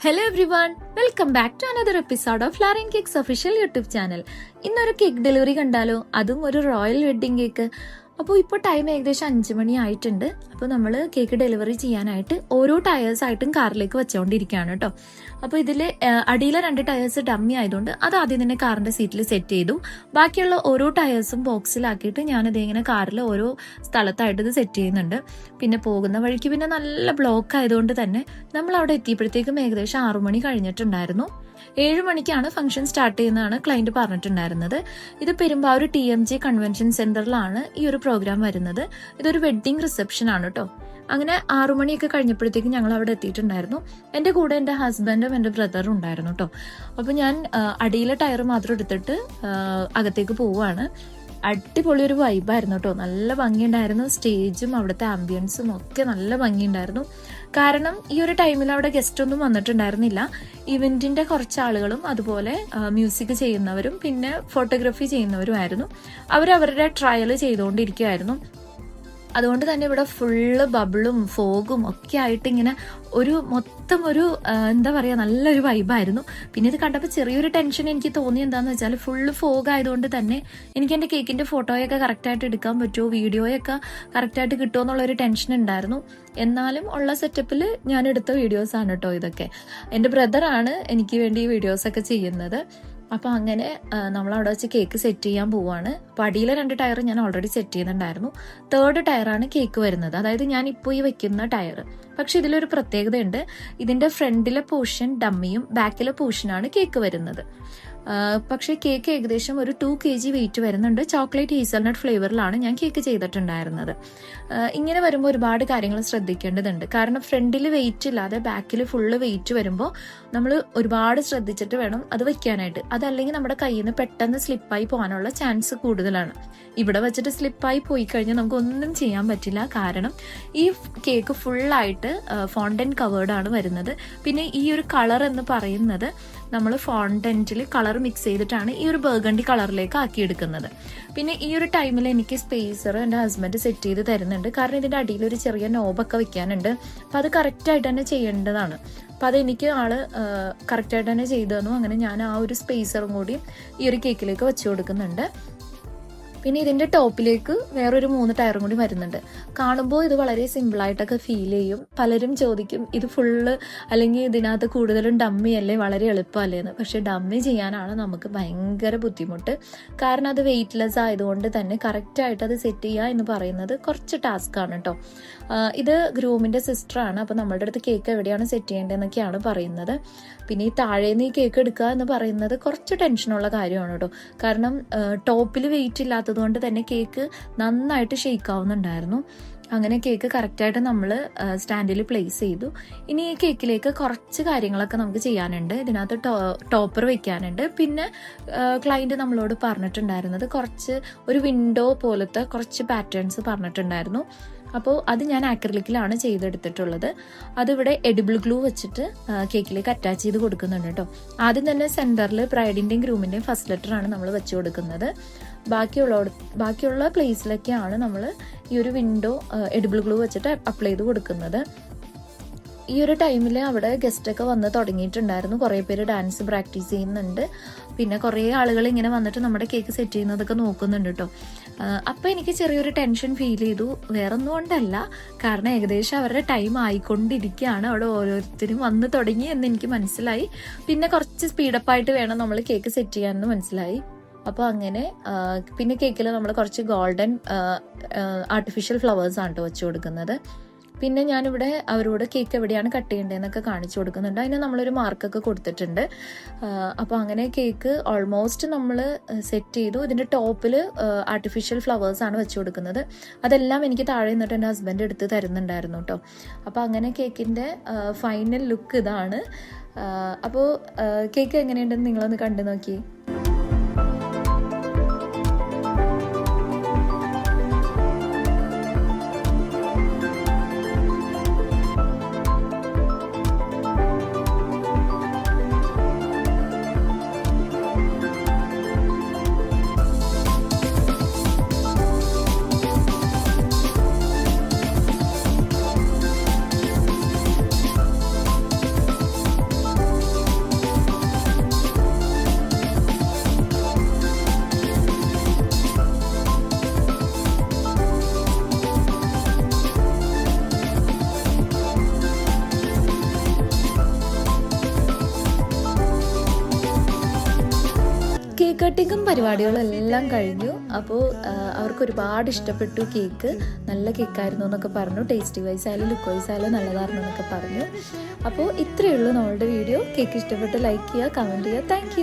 Hello everyone welcome back to another episode of Larin cakes official YouTube channel ഇന്നൊരു cake delivery കണ്ടാലോ? അതും ഒരു royal wedding cake അപ്പോൾ ഇപ്പോൾ ടൈം ഏകദേശം അഞ്ച് മണി ആയിട്ടുണ്ട്. അപ്പോൾ നമ്മൾ കേക്ക് ഡെലിവറി ചെയ്യാനായിട്ട് ഓരോ ടയേഴ്സ് ആയിട്ടും കാറിലേക്ക് വെച്ചുകൊണ്ടിരിക്കുകയാണ് കേട്ടോ അപ്പോൾ ഇതിൽ അടിയിലെ രണ്ട് ടയേഴ്സ് ഡമ്മി ആയതുകൊണ്ട് അത് ആദ്യം തന്നെ കാറിന്റെ സീറ്റിൽ സെറ്റ് ചെയ്തു. ബാക്കിയുള്ള ഓരോ ടയേഴ്സും ബോക്സിലാക്കിയിട്ട് ഞാനിത് ഇങ്ങനെ കാറിൽ ഓരോ സ്ഥലത്തായിട്ട് ഇത് സെറ്റ് ചെയ്യുന്നുണ്ട്. പിന്നെ പോകുന്ന വഴിക്ക് പിന്നെ നല്ല ബ്ലോക്ക് ആയതുകൊണ്ട് തന്നെ നമ്മൾ അവിടെ എത്തിയപ്പോഴത്തേക്കും ഏകദേശം ആറു മണി കഴിഞ്ഞിട്ടുണ്ടായിരുന്നു. ഏഴ് മണിക്കാണ് ഫംഗ്ഷൻ സ്റ്റാർട്ട് ചെയ്യുന്നതാണ് ക്ലയന്റ് പറഞ്ഞിട്ടുണ്ടായിരുന്നത്. ഇത് Perumbavoor T M G convention സെന്ററിലാണ് ഈ ഒരു പ്രോഗ്രാം വരുന്നത്. ഇതൊരു വെഡ്ഡിംഗ് റിസപ്ഷൻ ആണ് കേട്ടോ അങ്ങനെ ആറു മണിയൊക്കെ കഴിഞ്ഞപ്പോഴത്തേക്കും ഞങ്ങൾ അവിടെ എത്തിയിട്ടുണ്ടായിരുന്നു. എന്റെ കൂടെ എന്റെ ഹസ്ബൻഡും എന്റെ ബ്രദറും ഉണ്ടായിരുന്നു കേട്ടോ അപ്പോൾ ഞാൻ അടിയിലെ ടയർ മാത്രം എടുത്തിട്ട് അകത്തേക്ക് പോവുകയാണ്. അടിപൊളി ഒരു വൈബായിരുന്നു കേട്ടോ. നല്ല ഭംഗിയുണ്ടായിരുന്നു. സ്റ്റേജും അവിടുത്തെ ആംബിയൻസും ഒക്കെ നല്ല ഭംഗിയുണ്ടായിരുന്നു. കാരണം ഈ ഒരു ടൈമിൽ അവിടെ ഗസ്റ്റ് ഒന്നും വന്നിട്ടുണ്ടായിരുന്നില്ല. ഇവന്റിന്റെ കുറച്ച് ആളുകളും അതുപോലെ മ്യൂസിക് ചെയ്യുന്നവരും പിന്നെ ഫോട്ടോഗ്രാഫി ചെയ്യുന്നവരുമായിരുന്നു. അവരവരുടെ ട്രയൽ ചെയ്തുകൊണ്ടിരിക്കുകയായിരുന്നു അതുകൊണ്ട് തന്നെ ഇവിടെ ഫുള്ള് ബബിളും ഫോഗും ഒക്കെ ആയിട്ട് ഇങ്ങനെ ഒരു മൊത്തം ഒരു എന്താ പറയുക നല്ലൊരു വൈബായിരുന്നു പിന്നെ ഇത് കണ്ടപ്പോൾ ചെറിയൊരു ടെൻഷൻ എനിക്ക് തോന്നി എന്താണെന്ന് വെച്ചാൽ ഫുള്ള് ഫോഗ് ആയതുകൊണ്ട് തന്നെ എനിക്ക് എന്റെ കേക്കിന്റെ ഫോട്ടോയൊക്കെ കറക്റ്റായിട്ട് എടുക്കാൻ പറ്റുമോ വീഡിയോയൊക്കെ കറക്റ്റായിട്ട് കിട്ടുമോ എന്നുള്ളൊരു ടെൻഷൻ ഉണ്ടായിരുന്നു. എന്നാലും ഉള്ള സെറ്റപ്പിൽ ഞാൻ എടുത്ത വീഡിയോസാണ് കേട്ടോ ഇതൊക്കെ. എന്റെ ബ്രദറാണ് എനിക്ക് വേണ്ടി ഈ വീഡിയോസൊക്കെ ചെയ്യുന്നത്. അപ്പോൾ അങ്ങനെ നമ്മൾ അവിടെ വെച്ച് കേക്ക് സെറ്റ് ചെയ്യാൻ പോവുകയാണ് അപ്പോൾ അടിയിലെ രണ്ട് ടയർ ഞാൻ ഓൾറെഡി സെറ്റ് ചെയ്യുന്നുണ്ടായിരുന്നു തേർഡ് ടയറാണ് കേക്ക് വരുന്നത്. അതായത് ഞാൻ ഇപ്പോൾ ഈ വെക്കുന്ന ടയർ പക്ഷെ ഇതിലൊരു പ്രത്യേകതയുണ്ട്. ഇതിന്റെ ഫ്രണ്ടിലെ പോർഷൻ ഡമ്മിയും ബാക്കിലെ പോർഷനാണ് കേക്ക് വരുന്നത്. പക്ഷേ കേക്ക് ഏകദേശം ഒരു ടു കെ ജി വെയിറ്റ് വരുന്നുണ്ട്. ചോക്ലേറ്റ് ഹീസൽനട്ട് ഫ്ലേവറിലാണ് ഞാൻ കേക്ക് ചെയ്തിട്ടുണ്ടായിരുന്നത്. ഇങ്ങനെ വരുമ്പോൾ ഒരുപാട് കാര്യങ്ങൾ ശ്രദ്ധിക്കേണ്ടതുണ്ട്. കാരണം ഫ്രണ്ടിൽ വെയിറ്റ് ഇല്ലാതെ ബാക്കിൽ ഫുള്ള് വെയിറ്റ് വരുമ്പോൾ നമ്മൾ ഒരുപാട് ശ്രദ്ധിച്ചിട്ട് വേണം അത് വെക്കാനായിട്ട്. അതല്ലെങ്കിൽ നമ്മുടെ കയ്യിൽ നിന്ന് പെട്ടെന്ന് സ്ലിപ്പായി പോകാനുള്ള ചാൻസ് കൂടുതലാണ്. ഇവിടെ വെച്ചിട്ട് സ്ലിപ്പായി പോയി കഴിഞ്ഞാൽ നമുക്ക് ഒന്നും ചെയ്യാൻ പറ്റില്ല. കാരണം ഈ കേക്ക് ഫുള്ളായിട്ട് ഫോണ്ടൻ കവേർഡ് ആണ് വരുന്നത്. പിന്നെ ഈ ഒരു കളർ എന്ന് പറയുന്നത് നമ്മൾ ഫോണ്ടന്റിൽ കളർ മിക്സ് ചെയ്തിട്ടാണ് ഈ ഒരു ബർഗണ്ടി കളറിലേക്ക് ആക്കിയെടുക്കുന്നത്. പിന്നെ ഈ ഒരു ടൈമിൽ എനിക്ക് സ്പേസർ എന്റെ ഹസ്ബൻഡ് സെറ്റ് ചെയ്ത് തരുന്നുണ്ട്. കാരണം ഇതിന്റെ അടിയിൽ ഒരു ചെറിയ നോബൊക്കെ വെക്കാനുണ്ട്. അപ്പം അത് കറക്റ്റായിട്ട് തന്നെ ചെയ്യേണ്ടതാണ്. അപ്പം അതെനിക്ക് ആൾ കറക്റ്റായിട്ട് തന്നെ ചെയ്തു തന്നു അങ്ങനെ ഞാൻ ആ ഒരു സ്പേസറും കൂടി ഈ ഒരു കേക്കിലേക്ക് വെച്ചു കൊടുക്കുന്നുണ്ട്. പിന്നെ ഇതിന്റെ ടോപ്പിലേക്ക് വേറൊരു മൂന്ന് ടയറും കൂടി വരുന്നുണ്ട്. കാണുമ്പോൾ ഇത് വളരെ സിമ്പിൾ ആയിട്ടൊക്കെ ഫീൽ ചെയ്യും. പലരും ചോദിക്കും ഇത് ഫുള്ള് അല്ലെങ്കിൽ ഇതിനകത്ത് കൂടുതലും ഡമ്മി അല്ലേ? വളരെ എളുപ്പമല്ലേ എന്ന് പക്ഷെ ഡമ്മി ചെയ്യാനാണ് നമുക്ക് ഭയങ്കര ബുദ്ധിമുട്ട്. കാരണം അത് വെയിറ്റ്ലെസ് ആയതുകൊണ്ട് തന്നെ കറക്റ്റായിട്ട് അത് സെറ്റ് ചെയ്യുക എന്ന് പറയുന്നത് കുറച്ച് ടാസ്ക് ആണ് കേട്ടോ ഇത് ഗ്രൂമിന്റെ സിസ്റ്ററാണ് അപ്പോൾ നമ്മളുടെ അടുത്ത് കേക്ക് എവിടെയാണ് സെറ്റ് ചെയ്യേണ്ടതെന്നൊക്കെയാണ് പറയുന്നത്. പിന്നെ ഈ താഴേന്ന് ഈ കേക്ക് എടുക്കുക എന്ന് പറയുന്നത് കുറച്ച് ടെൻഷനുള്ള കാര്യമാണ് കേട്ടോ കാരണം ടോപ്പിൽ വെയിറ്റ് ഇല്ലാത്തത് കൊണ്ട് തന്നെ കേക്ക് നന്നായിട്ട് ഷെയ്ക്ക് ആവുന്നുണ്ടായിരുന്നു അങ്ങനെ കേക്ക് കറക്റ്റായിട്ട് നമ്മൾ സ്റ്റാൻഡിൽ പ്ലേസ് ചെയ്തു. ഇനി ഈ കേക്കിലേക്ക് കുറച്ച് കാര്യങ്ങളൊക്കെ നമുക്ക് ചെയ്യാനുണ്ട്. ഇതിനകത്ത് ടോപ്പർ വെക്കാനുണ്ട്. പിന്നെ ക്ലൈന്റ് നമ്മളോട് പറഞ്ഞിട്ടുണ്ടായിരുന്നത് കുറച്ച് ഒരു വിൻഡോ പോലത്തെ കുറച്ച് പാറ്റേൺസ് പറഞ്ഞിട്ടുണ്ടായിരുന്നു. അപ്പോൾ അത് ഞാൻ ആക്രിലിക്കിലാണ് ചെയ്തെടുത്തിട്ടുള്ളത്. അതിവിടെ എഡിബിൾ ഗ്ലൂ വെച്ചിട്ട് കേക്കിലേക്ക് അറ്റാച്ച് ചെയ്ത് കൊടുക്കുന്നുണ്ട് കേട്ടോ. ആദ്യം തന്നെ സെന്ററിൽ ബ്രൈഡിന്റെയും ഗ്രൂമിന്റെയും ഫസ്റ്റ് ലെറ്ററാണ് നമ്മൾ വെച്ച് കൊടുക്കുന്നത്. ബാക്കിയുള്ള ബാക്കിയുള്ള പ്ലേസിലൊക്കെയാണ് നമ്മൾ ഈ ഒരു വിൻഡോ എഡിബിൾ ഗ്ലൂ വെച്ചിട്ട് അപ്ലൈ ചെയ്ത് കൊടുക്കുന്നത്. ഈ ഒരു ടൈമിൽ അവിടെ ഗസ്റ്റ് ഒക്കെ വന്ന് തുടങ്ങിയിട്ടുണ്ടായിരുന്നു. കുറേ പേര് ഡാൻസ് പ്രാക്ടീസ് ചെയ്യുന്നുണ്ട്. പിന്നെ കുറേ ആളുകൾ ഇങ്ങനെ വന്നിട്ട് നമ്മുടെ കേക്ക് സെറ്റ് ചെയ്യുന്നതൊക്കെ നോക്കുന്നുണ്ട് കേട്ടോ അപ്പം എനിക്ക് ചെറിയൊരു ടെൻഷൻ ഫീൽ ചെയ്തു. വേറൊന്നും കൊണ്ടല്ല. കാരണം ഏകദേശം അവരുടെ ടൈം ആയിക്കൊണ്ടിരിക്കുകയാണ്. അവിടെ ഓരോരുത്തരും വന്ന് തുടങ്ങി എന്ന് എനിക്ക് മനസ്സിലായി. പിന്നെ കുറച്ച് സ്പീഡപ്പായിട്ട് വേണം നമ്മൾ കേക്ക് സെറ്റ് ചെയ്യാമെന്ന് മനസ്സിലായി. അപ്പോൾ അങ്ങനെ പിന്നെ കേക്കിൽ നമ്മൾ കുറച്ച് ഗോൾഡൻ ആർട്ടിഫിഷ്യൽ ഫ്ലവേഴ്സ് ആണ് കേട്ടോ വെച്ച് കൊടുക്കുന്നത്. പിന്നെ ഞാനിവിടെ അവരോട് കേക്ക് എവിടെയാണ് കട്ട് ചെയ്യേണ്ടതെന്നൊക്കെ കാണിച്ചു കൊടുക്കുന്നുണ്ട്. അതിന് നമ്മളൊരു മാർക്കൊക്കെ കൊടുത്തിട്ടുണ്ട്. അപ്പോൾ അങ്ങനെ കേക്ക് ഓൾമോസ്റ്റ് നമ്മൾ സെറ്റ് ചെയ്തു. ഇതിന്റെ ടോപ്പിൽ ആർട്ടിഫിഷ്യൽ ഫ്ലവേഴ്സ് ആണ് വെച്ച് കൊടുക്കുന്നത്. അതെല്ലാം എനിക്ക് താഴെ നിന്നിട്ട് എന്റെ ഹസ്ബൻഡ് എടുത്ത് തരുന്നുണ്ടായിരുന്നു കേട്ടോ അപ്പോൾ അങ്ങനെ കേക്കിന്റെ ഫൈനൽ ലുക്ക് ഇതാണ്. അപ്പോൾ കേക്ക് എങ്ങനെയുണ്ടെന്ന് നിങ്ങളൊന്ന് കണ്ടു നോക്കി. കട്ടിങ്ങും പരിപാടികളും എല്ലാം കഴിഞ്ഞു. അപ്പോൾ അവർക്ക് ഒരുപാട് ഇഷ്ടപ്പെട്ടു കേക്ക്. നല്ല കേക്കായിരുന്നു എന്നൊക്കെ പറഞ്ഞു. ടേസ്റ്റി വൈസ് ആയാലും ലുക്ക് വൈസ് ആയാലും നല്ലതായിരുന്നു എന്നൊക്കെ പറഞ്ഞു. അപ്പോൾ ഇത്രയേ ഉള്ളൂ നമ്മളുടെ വീഡിയോ. കേക്ക് ഇഷ്ടപ്പെട്ട് ലൈക്ക് ചെയ്യുക കമന്റ് ചെയ്യുക. താങ്ക്